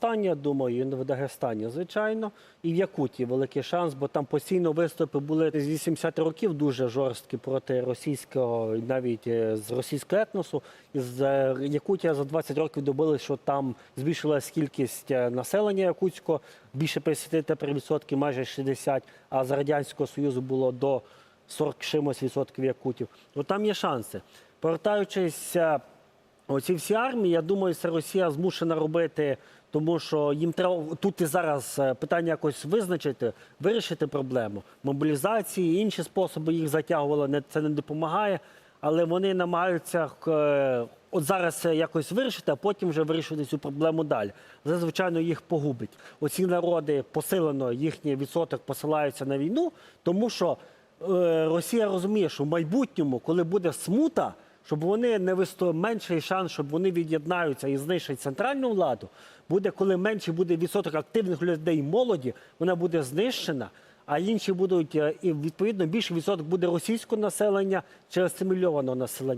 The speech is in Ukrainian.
Тані, думаю, в Дагестані, звичайно, і в Якутії великий шанс, бо там постійно виступи були з 80 років дуже жорсткі проти російського, навіть е, з російського етносу. І з е, Якутія за 20 років добилися, що там збільшилась кількість е, населення якутського більше 50%, майже 60%, а з Радянського Союзу було до 40 чимось відсотків якутів. То там є шанси. Повертаючись Оці всі армії, я думаю, це Росія змушена робити, тому що їм треба тут і зараз е, питання якось визначити, вирішити проблему. Мобілізації, інші способи їх затягували, це не допомагає, але вони намагаються е, от зараз якось вирішити, а потім вже вирішувати цю проблему далі. Це, звичайно, їх погубить. Оці народи посилено їхній відсоток посилаються на війну, тому що е, Росія розуміє, що в майбутньому, коли буде смута, щоб вони не висто менший шанс, щоб вони від'єднаються і знищать центральну владу, буде, коли менший буде відсоток активних людей молоді, вона буде знищена. А інші будуть е, і відповідно більший відсоток буде російського населення чи асимільованого населення.